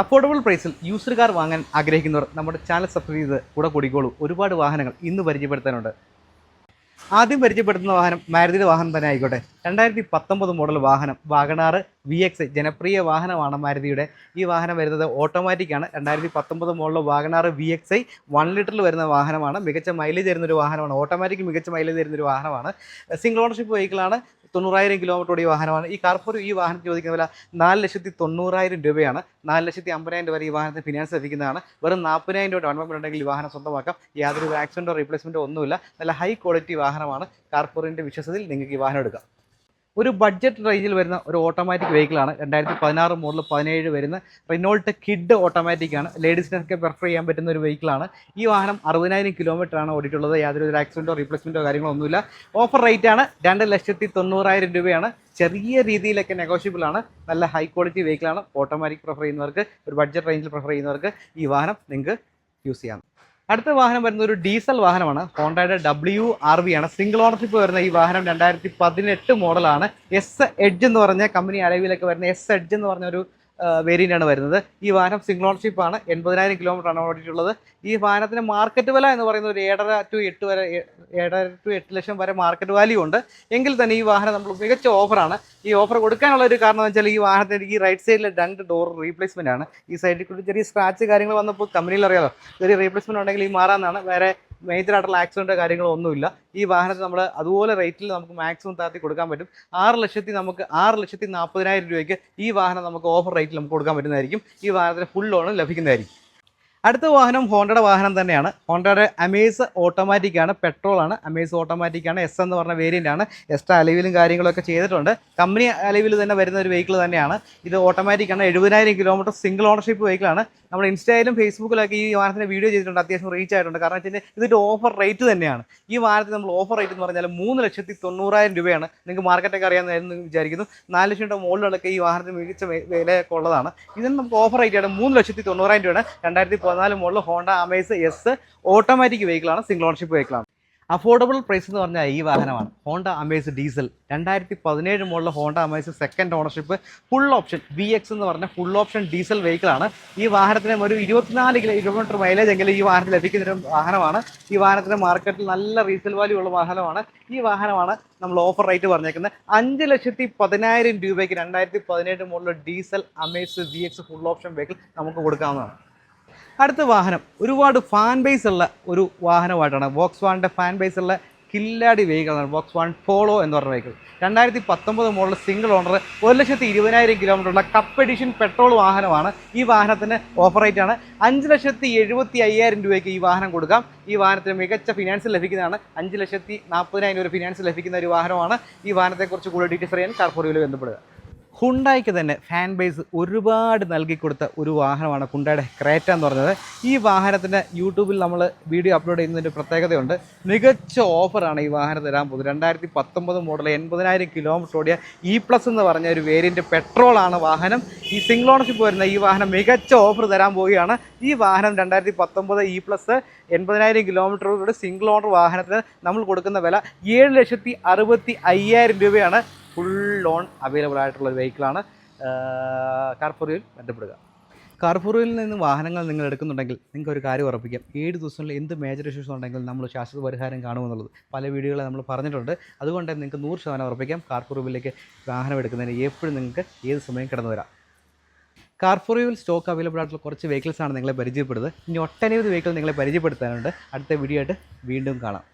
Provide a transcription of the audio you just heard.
Affordable പ്രൈസിൽ user car വാങ്ങാൻ ആഗ്രഹിക്കുന്നവർ നമ്മുടെ ചാനൽ സബ്സ്ക്രൈബ് ചെയ്ത് കൂടെ കൂടിക്കോളൂ. ഒരുപാട് വാഹനങ്ങൾ ഇന്ന് പരിചയപ്പെടുത്താനുണ്ട്. ആദ്യം പരിചയപ്പെടുത്തുന്ന വാഹനം മാരുതിയുടെ വാഹനം തന്നെ ആയിക്കോട്ടെ. രണ്ടായിരത്തി പത്തൊമ്പത് മോഡൽ വാഹനം വാഗണാർ വി എക്സ് ജനപ്രിയ വാഹനമാണ് മാരുതിയുടെ. ഈ വാഹനം വരുന്നത് ഓട്ടോമാറ്റിക് ആണ്. രണ്ടായിരത്തി പത്തൊമ്പത് model WagonR V X I one ലിറ്ററിൽ വരുന്ന വാഹനമാണ്. മികച്ച മൈലേജ് തരുന്ന ഒരു വാഹനമാണ്. ഓട്ടോമാറ്റിക് മികച്ച മൈലേജ് തരുന്ന ഒരു വാഹനമാണ് സിംഗിൾ ഓണർഷിപ്പ് വെഹിക്കിളാണ് തൊണ്ണൂറായിരം കിലോമീറ്റർ ഓടിയ വാഹനമാണ്. ഈ കാർഫോർ ഈ വാഹനം ചോദിക്കുന്ന വില നാല് ലക്ഷത്തി തൊണ്ണൂറായിരം രൂപയാണ്. നാല് ലക്ഷത്തി അമ്പതിനായിരം രൂപ വരെ ഈ വാഹനത്തിന് ഫിനാൻസ് ലഭിക്കുന്നതാണ്. വെറും നാൽപ്പതിനായിരം രൂപ ഡൗൺ ഉണ്ടെങ്കിൽ ഈ വാഹനം സ്വന്തമാക്കാം. യാതൊരു ആക്സിഡന്റോ റീപ്ലേസ്മെന്റോ ഒന്നുമില്ല. നല്ല ഹൈ ക്വാളിറ്റി വാഹനമാണ് കാർഫോറിന്റെ വിശ്വസത്തിൽ നിങ്ങൾക്ക് ഈ വാഹനം എടുക്കാം. ഒരു ബഡ്ജറ്റ് റേഞ്ചിൽ വരുന്ന ഒരു ഓട്ടോമാറ്റിക് വെഹിക്കിളാണ് രണ്ടായിരത്തി പതിനാറ് മോഡൽ പതിനേഴ് വരുന്ന റിനോൾട്ട് കിഡ് ഓട്ടോമാറ്റിക് ആണ്. ലേഡീസിനൊക്കെ പ്രിഫർ ചെയ്യാൻ പറ്റുന്ന ഒരു വെഹിക്കിളാണ് ഈ വാഹനം അറുപതിനായിരം കിലോമീറ്റർ ആണ് ഓടിയിട്ടുള്ളത്. യാതൊരു ഒരു ആക്സിഡന്റോ റീപ്ലേസ്മെന്റോ കാര്യങ്ങളോ ഒന്നുമില്ല. ഓഫർ റേറ്റ് ആണ് രണ്ട് ലക്ഷത്തി തൊണ്ണൂറായിരം രൂപയാണ്. ചെറിയ രീതിയിലൊക്കെ നെഗോഷ്യബിൾ ആണ്. നല്ല ഹൈ ക്വാളിറ്റി വെഹിക്കിളാണ് ഓട്ടോമാറ്റിക് പ്രിഫർ ചെയ്യുന്നവർക്ക് ഒരു ബഡ്ജറ്റ് റേഞ്ചിൽ പ്രിഫർ ചെയ്യുന്നവർക്ക് ഈ വാഹനം നിങ്ങൾക്ക് യൂസ് ചെയ്യാം. അടുത്ത വാഹനം വരുന്ന ഒരു ഡീസൽ വാഹനമാണ്. ഹോണ്ടയുടെ ഡബ്ല്യു ആർ വി ആണ്. സിംഗിൾ ഓണർഷിപ്പ് വരുന്ന ഈ വാഹനം രണ്ടായിരത്തി പതിനെട്ട് മോഡലാണ് എസ് എഡ്ജ് എന്ന് പറഞ്ഞ കമ്പനി അളവിലൊക്കെ വരുന്ന എസ് എഡ്ജ് എന്ന് പറഞ്ഞ ഒരു വേരിയന്റ് ആണ് വരുന്നത്. ഈ വാഹനം സിംഗിൾ ഓണർഷിപ്പ് ആണ്. എൺപതിനായിരം കിലോമീറ്റർ ആണ് ഓടിയിട്ടുള്ളത്. ഈ വാഹനത്തിന് മാർക്കറ്റ് വില എന്ന് പറയുന്നത് ഒരു ഏഴര ടു എട്ട് വരെ ഏഴര ടു എട്ട് ലക്ഷം വരെ മാർക്കറ്റ് വാല്യൂ ഉണ്ട്. എങ്കിൽ തന്നെ ഈ വാഹനം നമ്മൾ മികച്ച ഓഫറാണ് ഈ ഓഫർ കൊടുക്കാനുള്ള ഒരു കാരണം എന്ന് വെച്ചാൽ ഈ വാഹനത്തിന് ഈ റൈറ്റ് സൈഡിലെ രണ്ട് ഡോർ റീപ്ലേസ്മെന്റ് ആണ്. ഈ സൈഡിൽ കൂടി ചെറിയ സ്ക്രാച്ച് കാര്യങ്ങൾ വന്നപ്പോൾ കമ്പനിയിൽ അറിയാമോ ചെറിയ റീപ്ലേസ്മെന്റ് ഉണ്ടെങ്കിൽ ഈ മാറാമെന്നാണ്. വേറെ മേജർ ആയിട്ടുള്ള ആക്സിഡന്റോ ഈ വാഹനത്തിൽ നമ്മൾ അതുപോലെ റേറ്റിൽ നമുക്ക് മാക്സിമം താത്തി കൊടുക്കാൻ പറ്റും. ആറ് ലക്ഷത്തി നമുക്ക് ആറ് ലക്ഷത്തി നാൽപ്പതിനായിരം രൂപയ്ക്ക് ഈ വാഹനം നമുക്ക് ഓഫർ റേറ്റിൽ നമുക്ക് കൊടുക്കാൻ പറ്റുന്നതായിരിക്കും. ഈ വാഹനത്തിന് ഫുൾ ലോൺ ലഭിക്കുന്നതായിരിക്കും. അടുത്ത വാഹനം ഹോണ്ടയുടെ വാഹനം തന്നെയാണ്. ഹോണ്ടയുടെ അമേസ് ഓട്ടോമാറ്റിക് ആണ് പെട്രോൾ ആണ്. അമേസ് ഓട്ടോമാറ്റിക് ആണ് എസ് എന്ന് പറഞ്ഞ വേരിയന്റ് ആണ്. എക്സ്ട്രാ അലവിലും കാര്യങ്ങളൊക്കെ ചെയ്തിട്ടുണ്ട്. കമ്പനി അലവിൽ തന്നെ വരുന്ന ഒരു വെഹിക്കിൾ തന്നെയാണ്. ഇത് ഓട്ടോമാറ്റിക് ആണ്. എഴുപതിനായിരം കിലോമീറ്റർ സിംഗിൾ ഓണർഷിപ്പ് വെഹിക്കിളാണ് നമ്മൾ ഇൻസ്റ്റയിലും ഫേസ്ബുക്കിലൊക്കെ ഈ വാഹനത്തിന് വീഡിയോ ചെയ്തിട്ടുണ്ട്. അത്യാവശ്യം റീച്ച് ആയിട്ടുണ്ട്. കാരണം വെച്ചാൽ ഇതിന്റെ ഓഫർ റേറ്റ് തന്നെയാണ്. ഈ വാഹനത്തിന് നമ്മൾ ഓഫർ റേറ്റ് എന്ന് പറഞ്ഞാൽ മൂന്ന് ലക്ഷത്തി തൊണ്ണൂറായിരം രൂപയാണ്. നിങ്ങൾക്ക് മാർക്കറ്റൊക്കെ അറിയാമെന്ന് വിചാരിക്കുന്നു. നാല് ലക്ഷം രൂപ മുകളിലൊക്കെ ഈ വാഹനത്തിന് മികച്ച വിലയൊക്കെ ഉള്ളതാണ്. ഇതിന് നമുക്ക് ഓഫർ റേറ്റ് ആണ് മൂന്ന് ലക്ഷത്തി തൊണ്ണൂറായിരം രൂപയാണ്. രണ്ടായിരത്തി പതിനാല് model Honda Amaze S automatic വെഹിക്കിളാണ് single ownership വെഹിക്കിളാണ് അഫോർഡബിൾ പ്രൈസ് എന്ന് പറഞ്ഞാൽ ഈ വാഹനമാണ്. Honda Amaze diesel. രണ്ടായിരത്തി പതിനേഴ് model Honda Amaze second ownership full option V X എന്ന് പറഞ്ഞ ഫുൾ ഓപ്ഷൻ ഡീസൽ വെഹിക്കിളാണ് ഈ വാഹനത്തിന് ഒരു ഇരുപത്തിനാല് കിലോമീറ്റർ മൈലേജ് എങ്കിലും ഈ വാഹനത്തിൽ ലഭിക്കുന്ന ഒരു വാഹനമാണ്. ഈ വാഹനത്തിന് മാർക്കറ്റിൽ നല്ല റീസെൽ വാല്യൂ ഉള്ള വാഹനമാണ്. ഈ വാഹനമാണ് നമ്മൾ ഓഫർ റേറ്റ് പറഞ്ഞേക്കുന്നത്. അഞ്ച് ലക്ഷത്തി പതിനായിരം രൂപയ്ക്ക് രണ്ടായിരത്തി പതിനേഴ് model diesel Amaze V X full option vehicle നമുക്ക് കൊടുക്കാവുന്നതാണ്. അടുത്ത വാഹനം ഒരുപാട് ഫാൻ ബേസ് ഉള്ള ഒരു വാഹനമായിട്ടാണ്. വോക്സ് വാണിന്റെ ഫാൻ ബേസ് ഉള്ള കില്ലാടി വെഹിക്കിളാണ് വോക്സ് വാൺ ഫോളോ എന്ന് പറഞ്ഞ വെഹിക്കിൾ രണ്ടായിരത്തി പത്തൊമ്പത് മോഡൽ സിംഗിൾ ഓണർ ഒരു ലക്ഷത്തി ഇരുപതിനായിരം കിലോമീറ്റർ ഉള്ള കപ്പ് എഡിഷൻ പെട്രോൾ വാഹനമാണ് ഈ വാഹനത്തിന് ഓഫർ റേറ്റ് ആണ്. അഞ്ച് ലക്ഷത്തി എഴുപത്തി അയ്യായിരം രൂപയ്ക്ക് ഈ വാഹനം കൊടുക്കാം. ഈ വാഹനത്തിന് മികച്ച ഫിനാൻസ് ലഭിക്കുന്നതാണ്. അഞ്ച് ലക്ഷത്തി നാൽപ്പതിനായിരം രൂപ ഫിനാൻസ് ലഭിക്കുന്ന ഒരു വാഹനമാണ്. ഈ വാഹനത്തെക്കുറിച്ച് കൂടുതൽ ഡീറ്റെയിൽസ് അറിയാൻ കാർഫോറിയോയിൽ ബന്ധപ്പെടുക. ഹുണ്ടായിക്ക് തന്നെ ഫാൻ ബേസ് ഒരുപാട് നൽകി കൊടുത്ത ഒരു വാഹനമാണ് ഹുണ്ടായുടെ ക്രേറ്റ എന്ന് പറഞ്ഞത്. ഈ വാഹനത്തിന് യൂട്യൂബിൽ നമ്മൾ വീഡിയോ അപ്ലോഡ് ചെയ്യുന്നതിന്റെ പ്രത്യേകതയുണ്ട്. മികച്ച ഓഫറാണ് ഈ വാഹനം തരാൻ പോകുന്നത്. രണ്ടായിരത്തി പത്തൊമ്പത് മോഡൽ എൺപതിനായിരം കിലോമീറ്റർ ഓടിയ ഇ പ്ലസ് എന്ന് പറഞ്ഞ ഒരു വേരിയന്റ് പെട്രോളാണ് വാഹനം. ഈ സിംഗിൾ ഓണർഷിപ്പ് വരുന്ന ഈ വാഹനം മികച്ച ഓഫർ തരാൻ പോവുകയാണ്. ഈ വാഹനം രണ്ടായിരത്തി പത്തൊമ്പത് ഇ പ്ലസ് എൺപതിനായിരം കിലോമീറ്ററോടെ സിംഗിൾ ഓണർ വാഹനത്തിന് നമ്മൾ കൊടുക്കുന്ന വില ഏഴ് ലക്ഷത്തി അറുപത്തി അയ്യായിരം രൂപയാണ്. ഫുൾ ലോൺ അവൈലബിൾ ആയിട്ടുള്ള ഒരു വെഹിക്കിളാണ് കാർഫോറിയിൽ ബന്ധപ്പെടുക. കാർഫോറിയിൽ നിന്ന് വാഹനങ്ങൾ നിങ്ങൾ എടുക്കുന്നുണ്ടെങ്കിൽ നിങ്ങൾക്ക് ഒരു കാര്യം ഉറപ്പിക്കാം. ഏഴ് ദിവസങ്ങളിൽ എന്ത് മേജർ ഇഷ്യൂസ് ഉണ്ടെങ്കിൽ നമ്മൾ ശാശ്വത പരിഹാരം കാണുമെന്നുള്ളത്. പല വീഡിയോകളെ നമ്മൾ പറഞ്ഞിട്ടുണ്ട്. അതുകൊണ്ട് നിങ്ങൾക്ക് നൂറ് ശതമാനം ഉറപ്പിക്കാം. കാർഫോറിയിലേക്ക് വാഹനം എടുക്കുന്നതിന് എപ്പോഴും നിങ്ങൾക്ക് ഏത് സമയം കിടന്നു വരാം. കാർഫോറിയിൽ സ്റ്റോക്ക് അവൈലബിൾ ആയിട്ടുള്ള കുറച്ച് വെഹിക്കിൾസാണ് നിങ്ങളെ പരിചയപ്പെടുന്നത്. ഇനി ഒട്ടനവധി വെഹിക്കിൾ നിങ്ങളെ പരിചയപ്പെടുത്താനുണ്ട്. അടുത്ത വീഡിയോ ആയിട്ട് വീണ്ടും കാണാം.